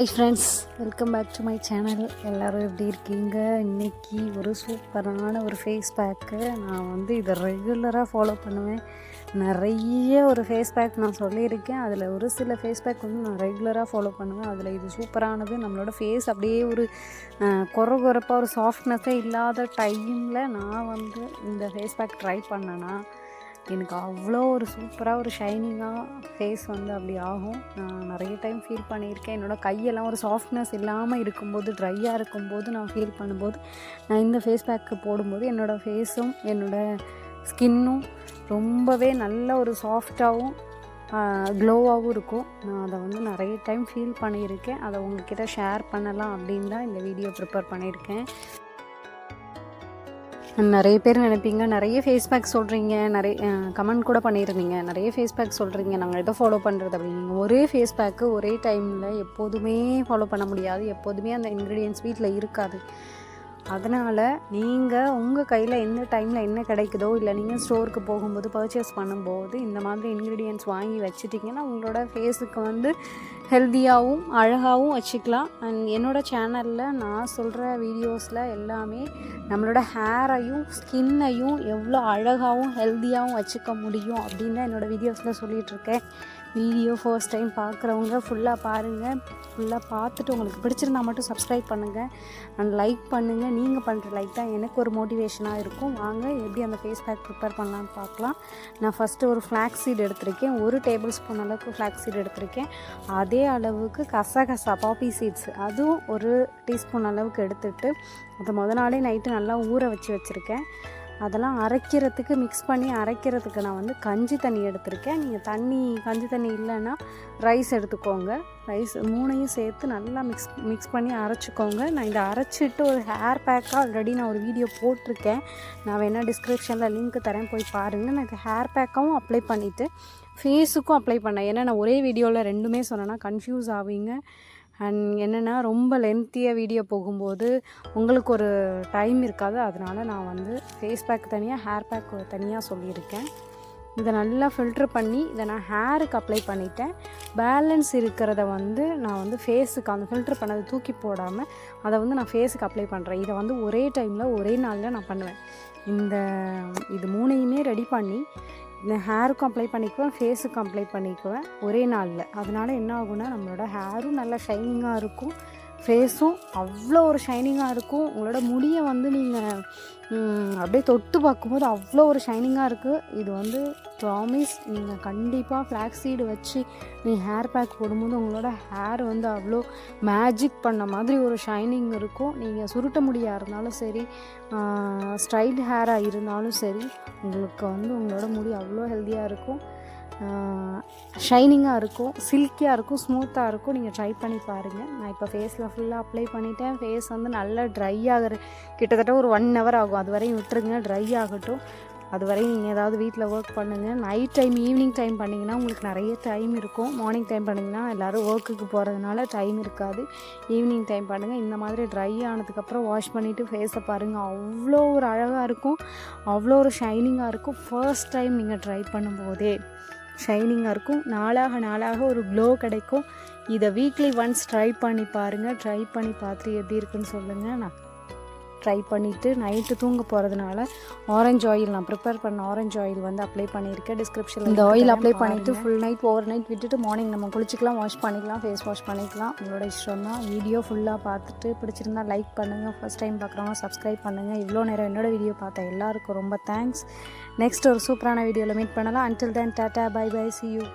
Hi friends welcome back to my channel எல்லோரும் எப்படி இருக்கீங்க? இன்றைக்கி ஒரு சூப்பரான ஒரு ஃபேஸ் பேக்கு நான் வந்து இதை ரெகுலராக ஃபாலோ பண்ணுவேன். நிறைய ஒரு ஃபேஸ் பேக் நான் சொல்லியிருக்கேன். அதில் ஒரு சில ஃபேஸ் பேக் வந்து நான் ரெகுலராக ஃபாலோ பண்ணுவேன். அதில் இது சூப்பரானது. நம்மளோட ஃபேஸ் அப்படியே ஒரு குறை குறைப்பாக ஒரு சாஃப்ட்னஸே இல்லாத டைமில் நான் வந்து இந்த ஃபேஸ் பேக் ட்ரை பண்ணேன்னா எனக்கு அவ்வளோ ஒரு சூப்பராக ஒரு ஷைனிங்காக ஃபேஸ் வந்து அப்படி ஆகும். நான் நிறைய டைம் ஃபீல் பண்ணியிருக்கேன். என்னோடய கையெல்லாம் ஒரு சாஃப்ட்னஸ் இல்லாமல் இருக்கும்போது ட்ரையாக இருக்கும்போது நான் ஃபீல் பண்ணும்போது நான் இந்த ஃபேஸ் பேக்கு போடும்போது என்னோடய ஃபேஸும் என்னோடய ஸ்கின்னும் ரொம்பவே நல்ல ஒரு சாஃப்டாகவும் க்ளோவாகவும் இருக்கும். நான் அதை வந்து நிறைய டைம் ஃபீல் பண்ணியிருக்கேன். அதை உங்ககிட்ட ஷேர் பண்ணலாம் அப்படின்னு தான் இந்த வீடியோ ப்ரிப்பேர் பண்ணியிருக்கேன். நிறைய பேர் நினைப்பீங்க நிறைய ஃபேஸ் பேக் சொல்கிறீங்க நிறைய கமெண்ட் கூட பண்ணியிருந்தீங்க. நிறைய ஃபேஸ் பேக் சொல்கிறீங்க நாங்கள் எதை ஃபாலோ பண்ணுறது அப்படின்னு. ஒரே ஃபேஸ் பேக்கு ஒரே டைமில் எப்போதுமே ஃபாலோ பண்ண முடியாது எப்போதுமே அந்த இன்க்ரீடியன்ஸ் வீட்டில் இருக்காது. அதனால் நீங்கள் உங்கள் கையில் எந்த டைமில் என்ன கிடைக்குதோ இல்லை நீங்கள் ஸ்டோருக்கு போகும்போது பர்ச்சேஸ் பண்ணும்போது இந்த மாதிரி இன்க்ரீடியன்ஸ் வாங்கி வச்சுட்டிங்கன்னா உங்களோட ஃபேஸுக்கு வந்து ஹெல்த்தியாகவும் அழகாகவும் வச்சுக்கலாம். அண்ட் என்னோடய சேனலில் நான் சொல்கிற வீடியோஸில் எல்லாமே நம்மளோட ஹேரையும் ஸ்கின்னையும் எவ்வளோ அழகாகவும் ஹெல்த்தியாகவும் வச்சுக்க முடியும் அப்படின்னு என்னோடய வீடியோஸில் சொல்லிகிட்ருக்கேன் வீடியோ ஃபர்ஸ்ட் டைம் பார்க்குறவங்க ஃபுல்லாக பாருங்கள் ஃபுல்லாக பார்த்துட்டு உங்களுக்கு பிடிச்சிருந்தா மட்டும் சப்ஸ்கிரைப் பண்ணுங்கள் அண்ட் லைக் பண்ணுங்கள் நீங்கள் பண்ணுற லைக் தான் எனக்கு ஒரு மோட்டிவேஷனாக இருக்கும். வாங்க எப்படி அந்த ஃபேஸ் பேக் ப்ரிப்பேர் பண்ணலான்னு பார்க்கலாம். நான் ஃபஸ்ட்டு ஒரு ஃப்ளாக்ஸ் சீட் எடுத்திருக்கேன். ஒரு டேபிள் ஸ்பூன் அளவுக்கு ஃப்ளாக்ஸ் சீட் எடுத்திருக்கேன். அதே அளவுக்கு கசகசா பாப்பி சீட்ஸ் அதுவும் ஒரு டீஸ்பூன் அளவுக்கு எடுத்துகிட்டு அதை முத நாளே நைட்டு நல்லா ஊற வச்சு வச்சுருக்கேன். அதெல்லாம் அரைக்கிறதுக்கு மிக்ஸ் பண்ணி அரைக்கிறதுக்கு நான் வந்து கஞ்சி தண்ணி எடுத்திருக்கேன். நீங்கள் தண்ணி கஞ்சி தண்ணி இல்லைன்னா ரைஸ் எடுத்துக்கோங்க. ரைஸ் மூணையும் சேர்த்து நல்லா மிக்ஸ் மிக்ஸ் பண்ணி அரைச்சிக்கோங்க. நான் இதை அரைச்சிட்டு ஒரு ஹேர் பேக்காக ஆல்ரெடி நான் ஒரு வீடியோ போட்டிருக்கேன். நான் வேணால் டிஸ்கிரிப்ஷனில் லிங்க் தரேன் போய் பாருங்கள் நான் இது ஹேர் பேக்காகவும் அப்ளை பண்ணிவிட்டு ஃபேஸுக்கும் அப்ளை பண்ணேன். ஏன்னா நான் ஒரே வீடியோவில் ரெண்டுமே சொன்னேன்னா கன்ஃபியூஸ் ஆவீங்க. அண்ட் என்னென்னா ரொம்ப லென்த்தியாக வீடியோ போகும்போது உங்களுக்கு ஒரு டைம் இருக்காது. அதனால் நான் வந்து ஃபேஸ் பேக் தனியாக ஹேர் பேக் தனியாக சொல்லியிருக்கேன். இதை நல்லா ஃபில்ட்ரு பண்ணி இதை நான் ஹேருக்கு அப்ளை பண்ணிட்டேன். பேலன்ஸ் இருக்கிறத வந்து நான் வந்து ஃபேஸுக்கு அந்த ஃபில்ட்ரு பண்ணதை தூக்கி போடாமல் அதை வந்து நான் ஃபேஸுக்கு அப்ளை பண்ணுறேன் இதை வந்து ஒரே டைமில் ஒரே நாளில் நான் பண்ணுவேன். இந்த இது மூணையுமே ரெடி பண்ணி நான் ஹேருக்கும் அப்ளை பண்ணிக்குவேன் ஃபேஸுக்கும் அப்ளை பண்ணிக்குவேன் ஒரே நாளில். அதனால் என்ன ஆகும்னா நம்மளோட ஹேரும் நல்லா ஷைனிங்காக இருக்கும். ஃபேஸும் அவ்வளோ ஒரு ஷைனிங்காக இருக்கும். உங்களோட முடியை வந்து நீங்கள் அப்படியே தொட்டு பார்க்கும்போது அவ்வளோ ஒரு ஷைனிங்காக இருக்குது இது வந்து ப்ராமிஸ் நீங்கள் கண்டிப்பாக ஃப்ளாக்ஸ் சீடு வச்சு நீங்கள் ஹேர் பேக் போடும்போது உங்களோட ஹேர் வந்து அவ்வளோ மேஜிக் பண்ண மாதிரி ஒரு ஷைனிங் இருக்கும். நீங்கள் சுருட்ட முடியாக இருந்தாலும் சரி ஸ்ட்ரைட் ஹேராக இருந்தாலும் சரி உங்களுக்கு வந்து உங்களோட முடி அவ்வளோ ஹெல்த்தியாக இருக்கும். ஷைனிங்காக இருக்கும் சில்கியாக இருக்கும் ஸ்மூத்தாக இருக்கும். நீங்கள் ட்ரை பண்ணி பாருங்கள் நான் இப்போ ஃபேஸில் ஃபுல்லாக அப்ளை பண்ணிவிட்டேன் ஃபேஸ் வந்து நல்லா ட்ரை ஆகிற கிட்டத்தட்ட ஒரு ஒன் ஹவர் ஆகும். அது வரையும் விட்டுருங்க ட்ரை ஆகட்டும். அது வரையும் நீங்கள் ஏதாவது வீட்டில் ஒர்க் பண்ணுங்கள் நைட் டைம் ஈவினிங் டைம் பண்ணிங்கன்னா உங்களுக்கு நிறைய டைம் இருக்கும். மார்னிங் டைம் பண்ணிங்கன்னா எல்லோரும் ஒர்க்குக்கு போகிறதுனால டைம் இருக்காது. ஈவினிங் டைம் பண்ணுங்கள் இந்த மாதிரி ட்ரை ஆனதுக்கப்புறம் வாஷ் பண்ணிவிட்டு ஃபேஸை பாருங்கள் அவ்வளோ ஒரு அழகாக இருக்கும். அவ்வளோ ஒரு ஷைனிங்காக இருக்கும். ஃபர்ஸ்ட் டைம் நீங்கள் ட்ரை பண்ணும்போதே. ஷைனிங்காக இருக்கும். நாளாக நாளாக ஒரு க்ளோ கிடைக்கும். இதை வீக்லி ஒன்ஸ் ட்ரை பண்ணி பாருங்கள் ட்ரை பண்ணி பார்த்துட்டு எப்படி இருக்குன்னு சொல்லுங்கள் நான் ட்ரை பண்ணிவிட்டு நைட்டு தூங்க போகிறதுனால ஆரஞ்சு ஆயில் நான் ப்ரிப்பேர் பண்ண ஆரஞ்சு ஆயில் வந்து அப்ளை பண்ணியிருக்கேன். டிஸ்கிரிப்ஷனில் இந்த ஆயில் அப்ளை பண்ணிவிட்டு ஃபுல் நைட் ஓவர் நைட் விட்டுட்டு மார்னிங் நம்ம குளிச்சிக்கலாம் வாஷ் பண்ணிக்கலாம் ஃபேஸ் வாஷ் பண்ணிக்கலாம். உங்களோட இஷ்டம் தான். வீடியோ ஃபுல்லாக பார்த்துட்டு பிடிச்சிருந்தா லைக் பண்ணுங்கள் ஃபஸ்ட் டைம் பார்க்குறவங்க சப்ஸ்கிரைப் பண்ணுங்கள் இவ்வளோ நேரம் என்னோடய வீடியோ பார்த்த எல்லாருக்கும் ரொம்ப தேங்க்ஸ் நெக்ஸ்ட் ஒரு சூப்பரான வீடியோவில் மீட் பண்ணலாம். Until then tata bye bye see you